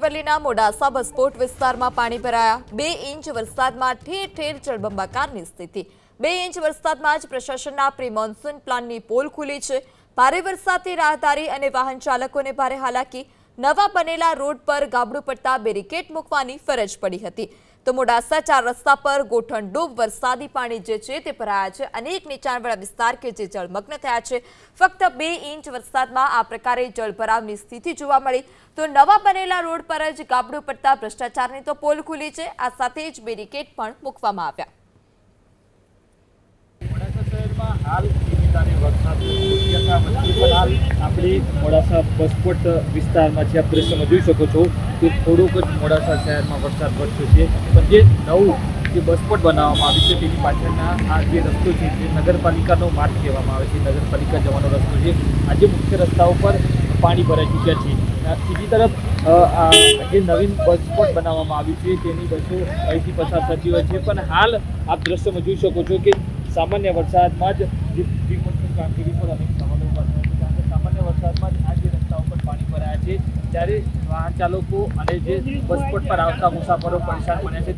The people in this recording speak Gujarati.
અરવલ્લીના મોડાસા બસપોર્ટ વિસ્તારમાં પાણી ભરાયા. બે ઇંચ વરસાદમાં ઠેર ઠેર જળબંબાકારની સ્થિતિ. બે ઇંચ વરસાદમાં જ પ્રશાસનના પ્રી મોન્સૂન પ્લાનની પોલ ખુલી છે. ભારે વરસાદથી રાહદારી અને વાહન ચાલકોને ભારે હાલાકી. નવા બનેલા રોડ પર ગાબડું પડતા બેરિકેડ મૂકવાની ફરજ પડી હતી. તો મોડાસા ચાર રસ્તા પર ગોઠણડૂબ વરસાદી પાણી જે છે તે ભરાયા છે. અનેક નીચાણવાળા વિસ્તાર કે જે જળમગ્ન થયા છે. ફક્ત બે ઇંચ વરસાદમાં આ પ્રકારે જળભરાવની સ્થિતિ જોવા મળી. તો નવા બનેલા રોડ પર જ ગાબડું પડતા ભ્રષ્ટાચારની તો પોલ ખુલી છે. આ સાથે જ બેરિકેડ પણ મૂકવામાં આવ્યા મોડાસા શહેરમાં હાલ ધીમીધારે વરસાદ શક્યતા વચ્ચે પણ હાલ આપણે મોડાસા બસપોટ વિસ્તારમાં જે આપ દ્રશ્યમાં જોઈ શકો છો કે થોડુંક જ મોડાસા શહેરમાં વરસાદ વરસ્યો છે. પણ જે નવું જે બસપોટ બનાવવામાં આવ્યું છે, તેની પાછળના આ જે રસ્તો છે, જે નગરપાલિકાનો માર્ગ કહેવામાં આવે છે. નગરપાલિકા જવાનો રસ્તો છે. આજે મુખ્ય રસ્તા ઉપર પાણી ભરાઈ ચૂક્યા છે. બીજી તરફ જે નવીન બસપોટ બનાવવામાં આવ્યું છે, તેની બસો અહીંથી પસાર થતી હોય છે. પણ હાલ આપ દ્રશ્યમાં જોઈ શકો છો કે સામાન્ય વરસાદમાં જ કામગીરી પર અનેક સવાલો ઊભા થયા છે કારણ કે સામાન્ય વરસાદમાં જ આ જે રસ્તા ઉપર પાણી ભરાયા છે ત્યારે વાહન ચાલકો અને જે બસપોટ પર આવતા મુસાફરો પરેશાન બને છે.